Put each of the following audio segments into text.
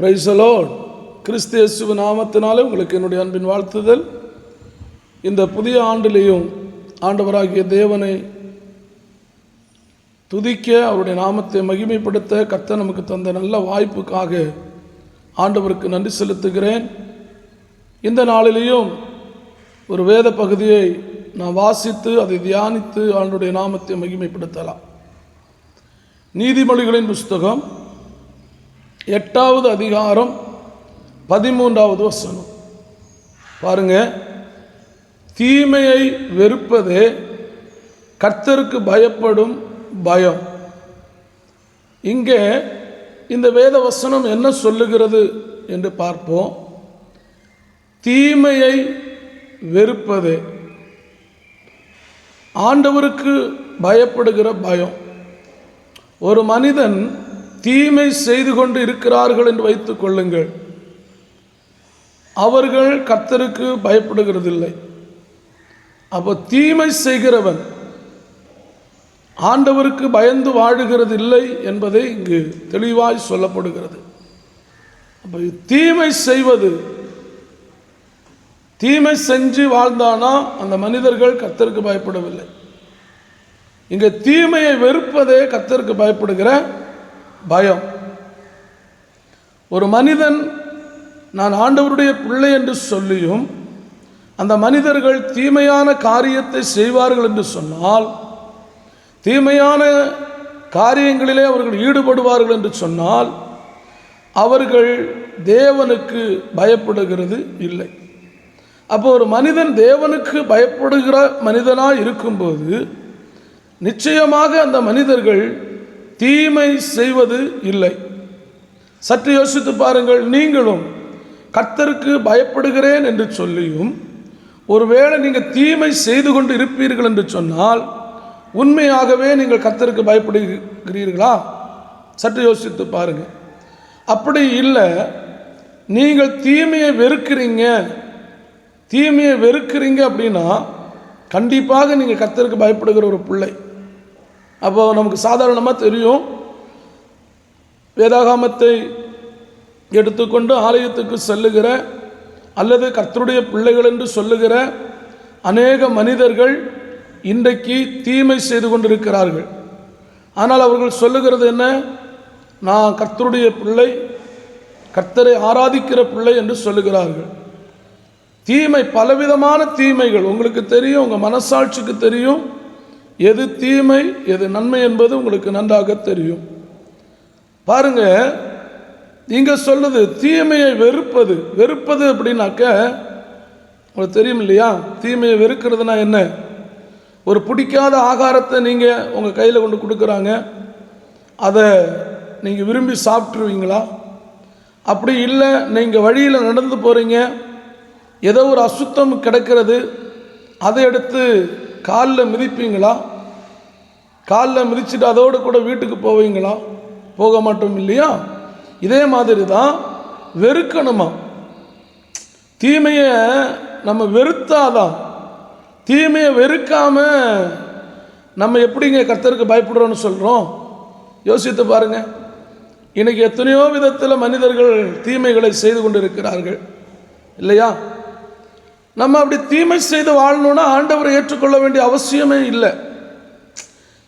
பிரைசலோ கிறிஸ்து நாமத்தினாலே உங்களுக்கு என்னுடைய அன்பின் வாழ்த்துதல். இந்த புதிய ஆண்டிலேயும் ஆண்டவராகிய தேவனை துதிக்க அவருடைய நாமத்தை மகிமைப்படுத்த கத்த நமக்கு தந்த நல்ல வாய்ப்புக்காக ஆண்டவருக்கு நன்றி செலுத்துகிறேன். இந்த நாளிலேயும் ஒரு வேத பகுதியை நான் வாசித்து அதை தியானித்து ஆண்டுடைய நாமத்தை மகிமைப்படுத்தலாம். நீதிமொழிகளின் புஸ்தகம் எட்டாவது அதிகாரம் பதிமூன்றாவது வசனம். பாருங்க. தீமையை வெறுப்பதே கர்த்தருக்கு பயப்படும் பயம். இங்கே இந்த வேத வசனம் என்ன சொல்லுகிறது என்று பார்ப்போம். தீமையை வெறுப்பதே. ஆண்டவருக்கு பயப்படுகிற பயம். ஒரு மனிதன் தீமை செய்து கொண்டு இருக்கிறார்கள் என்று வைத்துக் கொள்ளுங்கள். அவர்கள் கர்த்தருக்கு பயப்படுகிறதில்லை. அப்போ தீமை செய்கிறவன் ஆண்டவருக்கு பயந்து வாழுகிறது இல்லை என்பதை இங்கு தெளிவாய் சொல்லப்படுகிறது. அப்போ தீமை செய்வது தீமை செஞ்சு வாழ்ந்தானா அந்த மனிதர்கள் கர்த்தருக்கு பயப்படவில்லை. இங்கே தீமையை வெறுப்பதே கர்த்தருக்கு பயப்படுகிற பயம். ஒரு மனிதன் நான் ஆண்டவருடைய பிள்ளை என்று சொல்லியும் அந்த மனிதர்கள் தீமையான காரியத்தை செய்வார்கள் என்று சொன்னால் தீமையான காரியங்களிலே அவர்கள் ஈடுபடுவார்கள் என்று சொன்னால் அவர்கள் தேவனுக்கு பயப்படுகிறது இல்லை. அப்போ ஒரு மனிதன் தேவனுக்கு பயப்படுகிற மனிதனாக இருக்கும்போது நிச்சயமாக அந்த மனிதர்கள் தீமை செய்வது இல்லை. சற்று யோசித்து பாருங்கள் நீங்களும் கர்த்தருக்கு பயப்படுகிறேன் என்று சொல்லியும் ஒருவேளை நீங்கள் தீமை செய்து கொண்டு இருப்பீர்கள் என்று சொன்னால் உண்மையாகவே நீங்கள் கர்த்தருக்கு பயப்படுகிறீர்களா? சற்று யோசித்து பாருங்கள் அப்படி இல்லை. நீங்கள் தீமையை வெறுக்கிறீங்க. தீமையை வெறுக்கிறீங்க அப்படின்னா கண்டிப்பாக நீங்கள் கர்த்தருக்கு பயப்படுகிற ஒரு பிள்ளை. அப்போ நமக்கு சாதாரணமாக தெரியும். வேதாகாமத்தை எடுத்துக்கொண்டு ஆலயத்துக்கு செல்லுகிற அல்லது கர்த்தருடைய பிள்ளைகள் என்று சொல்லுகிற அநேக மனிதர்கள் இன்றைக்கு தீமை செய்து கொண்டிருக்கிறார்கள். ஆனால் அவர்கள் சொல்லுகிறது என்ன? நான் கர்த்தருடைய பிள்ளை கர்த்தரை ஆராதிக்கிற பிள்ளை என்று சொல்லுகிறார்கள். தீமை பலவிதமான தீமைகள். உங்களுக்கு தெரியும் உங்கள் மனசாட்சிக்கு தெரியும். எது தீமை எது நன்மை என்பது உங்களுக்கு நன்றாக தெரியும். பாருங்க இங்க சொல்லுது தீமையை வெறுப்பது. வெறுப்பது அப்படின்னாக்க உங்களுக்கு தெரியும் இல்லையா? தீமையை வெறுக்கிறதுனா என்ன? ஒரு பிடிக்காத ஆகாரத்தை நீங்கள் உங்கள் கையில் கொண்டு கொடுக்குறாங்க. அதை நீங்கள் விரும்பி சாப்பிட்ருவீங்களா அப்படி இல்லை நீங்கள் வழியில் நடந்து போகிறீங்க ஏதோ ஒரு அசுத்தம் கிடக்கிறது. அதை எடுத்து காலில் மிதிப்பீங்களா? காலில் மிதிச்சுட்டு அதோடு கூட வீட்டுக்கு போவீங்களா? போக மாட்டோம் இல்லையா? இதே மாதிரி தான் வெறுக்கணுமா? தீமையை நம்ம வெறுத்தாதான். தீமையை வெறுக்காமல் நம்ம எப்படிங்க கர்த்தருக்கு பயப்படுறோன்னு சொல்கிறோம் யோசித்து பாருங்கள் இன்றைக்கி எத்தனையோ விதத்தில் மனிதர்கள் தீமைகளை செய்து கொண்டு இருக்கிறார்கள் இல்லையா? நம்ம அப்படி தீமை செய்து வாழணும்னா ஆண்டவரை ஏற்றுக்கொள்ள வேண்டிய அவசியமே இல்லை.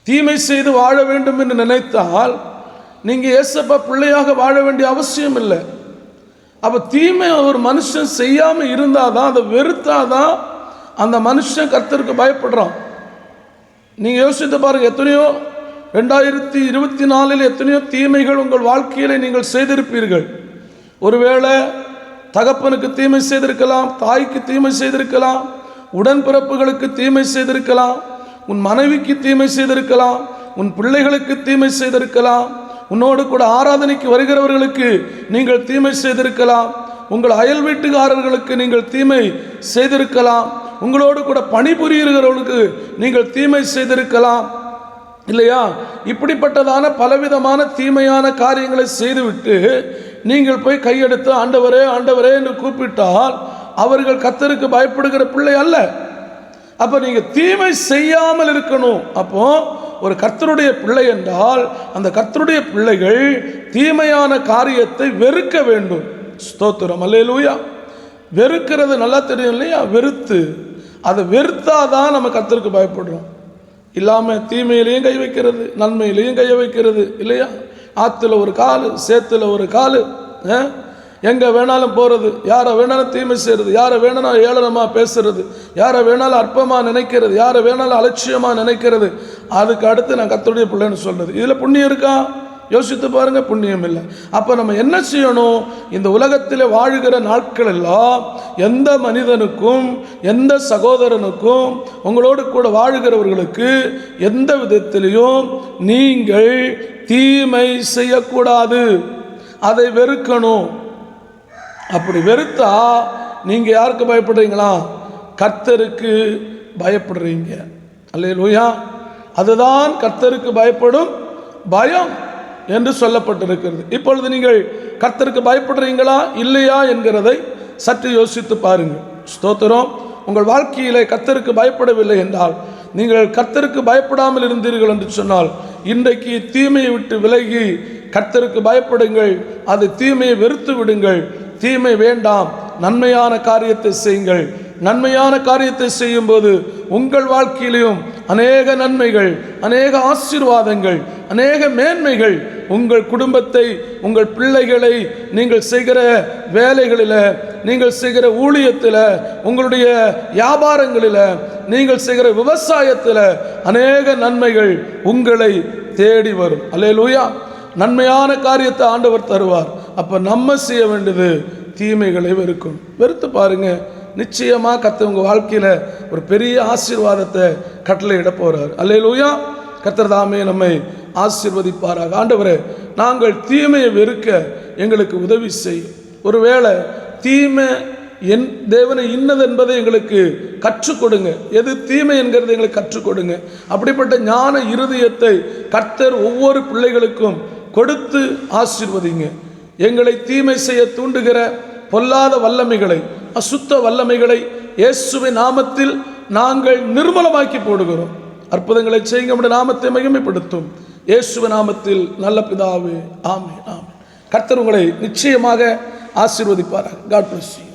தீமை செய்து வாழ வேண்டும் என்று நினைத்தால் நீங்கள் ஏசப்பா பிள்ளையாக வாழ வேண்டிய அவசியம் இல்லை. அப்போ தீமை ஒரு மனுஷன் செய்யாமல் இருந்தால் தான் அதை வெறுத்தாதான் அந்த மனுஷன் கர்த்தருக்கு பயப்படுறான். நீங்கள் யோசித்து பாருங்கள் எத்தனையோ ரெண்டாயிரத்தி இருபத்தி நாலில் எத்தனையோ தீமைகள் உங்கள் வாழ்க்கையில் நீங்கள் செய்திருப்பீர்கள். ஒருவேளை தகப்பனுக்கு தீமை செய்திருக்கலாம் தாய்க்கு தீமை செய்திருக்கலாம் உடன்பிறப்புகளுக்கு தீமை செய்திருக்கலாம் உன் மனைவிக்கு தீமை செய்திருக்கலாம் உன் பிள்ளைகளுக்கு தீமை செய்திருக்கலாம் உன்னோடு கூட ஆராதனைக்கு வருகிறவர்களுக்கு நீங்கள் தீமை செய்திருக்கலாம் உங்கள் அயல் வீட்டுக்காரர்களுக்கு நீங்கள் தீமை செய்திருக்கலாம் உங்களோடு கூட பணிபுரிகிறவர்களுக்கு நீங்கள் தீமை செய்திருக்கலாம். இல்லையா? இப்படிப்பட்டதான பலவிதமான தீமையான காரியங்களை செய்துவிட்டு நீங்கள் போய் கையெடுத்து ஆண்டவரே ஆண்டவரே என்று கூப்பிட்டால் அவர்கள் கத்தருக்கு பயப்படுகிற பிள்ளை அல்ல. அப்போ நீங்கள் தீமை செய்யாமல் இருக்கணும். அப்போ ஒரு கர்த்தருடைய பிள்ளை என்றால் அந்த கர்த்தருடைய பிள்ளைகள் தீமையான காரியத்தை வெறுக்க வேண்டும். ஸ்தோத்திரம் அல்லையிலூயா வெறுக்கிறது நல்லா தெரியும் இல்லையா? வெறுத்து. அதை வெறுத்தாதான் நம்ம கர்த்தருக்கு பயப்படுறோம். இல்லாமல் தீமையிலையும் கை வைக்கிறது நன்மையிலையும் கை வைக்கிறது இல்லையா? ஆற்றுல ஒரு காலு சேத்துல ஒரு காலு எங்கே வேணாலும் போகிறது யாரை வேணாலும் தீமை செய்கிறது யாரை வேணாலும் ஏளனமாக பேசுறது யாரை வேணாலும் அற்பமாக நினைக்கிறது யாரை வேணாலும் அலட்சியமாக நினைக்கிறது. அதுக்கு அடுத்து நான் கத்தருடைய பிள்ளைன்னு சொல்கிறது இதில் புண்ணியம் இருக்கா? யோசித்து பாருங்கள் புண்ணியம் இல்லை. அப்போ நம்ம என்ன செய்யணும்? இந்த உலகத்தில் வாழுகிற நாட்கள் எல்லாம் எந்த மனிதனுக்கும் எந்த சகோதரனுக்கும் உங்களோடு கூட வாழுகிறவர்களுக்கு எந்த விதத்திலையும் நீங்கள் தீமை செய்யக்கூடாது. அதை வெறுக்கணும். அப்படி வெறுத்தா நீங்கள் யாருக்கு பயப்படுறீங்களா? கர்த்தருக்கு பயப்படுறீங்க. அல்லையா அதுதான் கர்த்தருக்கு பயப்படும் பயம். என்று சொல்லப்பட்டிருக்கிறது. இப்பொழுது நீங்கள் கர்த்தருக்கு பயப்படுறீங்களா? இல்லையா என்கிறதை சற்று யோசித்து பாருங்கள். ஸ்தோத்திரம். உங்கள் வாழ்க்கையிலே கர்த்தருக்கு பயப்படவில்லை என்றால் நீங்கள் கர்த்தருக்கு பயப்படாமல் இருந்தீர்கள் என்று சொன்னால் இன்றைக்கு தீமையை விட்டு விலகி கர்த்தருக்கு பயப்படுங்கள். அது தீமையை வெறுத்து விடுங்கள். தீமை வேண்டாம். நன்மையான காரியத்தை செய்யுங்கள். நன்மையான காரியத்தை செய்யும்போது உங்கள் வாழ்க்கையிலையும் அநேக நன்மைகள் அநேக ஆசீர்வாதங்கள் அநேக மேன்மைகள் உங்கள் குடும்பத்தை உங்கள் பிள்ளைகளை நீங்கள் செய்கிற வேலைகளில் நீங்கள் செய்கிற ஊழியத்தில் உங்களுடைய வியாபாரங்களில் நீங்கள் செய்கிற விவசாயத்தில் அநேக நன்மைகள் உங்களை தேடி வரும். அல்லேலூயா. நன்மையான காரியத்தை ஆண்டவர் தருவார். அப்போ நம்ம செய்ய வேண்டியது தீமைகளை வெறுக்கும். வெறுத்து பாருங்க. நிச்சயமாக கத்த உங்கள் வாழ்க்கையில் ஒரு பெரிய ஆசீர்வாதத்தை கட்டளையிட போகிறார் அல்லேலூயா. கர்த்தர் தாமே நம்மை ஆசிர்வதிப்பாராக. ஆண்டவரே நாங்கள் தீமையை வெறுக்க எங்களுக்கு உதவி செய்யும் ஒருவேளை தீமை என் தேவனை இன்னது என்பதை எங்களுக்கு கற்றுக் கொடுங்க எது தீமை என்கிறதை எங்களுக்கு கற்றுக் கொடுங்க அப்படிப்பட்ட ஞான இருதயத்தை கர்த்தர் ஒவ்வொரு பிள்ளைகளுக்கும் கொடுத்து ஆசிர்வதிங்க. எங்களை தீமை செய்ய தூண்டுகிற பொல்லாத வல்லமைகளை அசுத்த வல்லமைகளை இயேசுவை நாமத்தில் நாங்கள் நிர்மலமாக்கி போடுகிறோம். அற்புதங்களை செய்யுங்க. நம்முடைய நாமத்தை மகிமைப்படுத்தும். இயேசுவ நாமத்தில் நல்ல பிதாவே ஆமே ஆமே கர்த்தர் உங்களை நிச்சயமாக ஆசீர்வதிப்பார்கள் காட் பிளஸ் யூ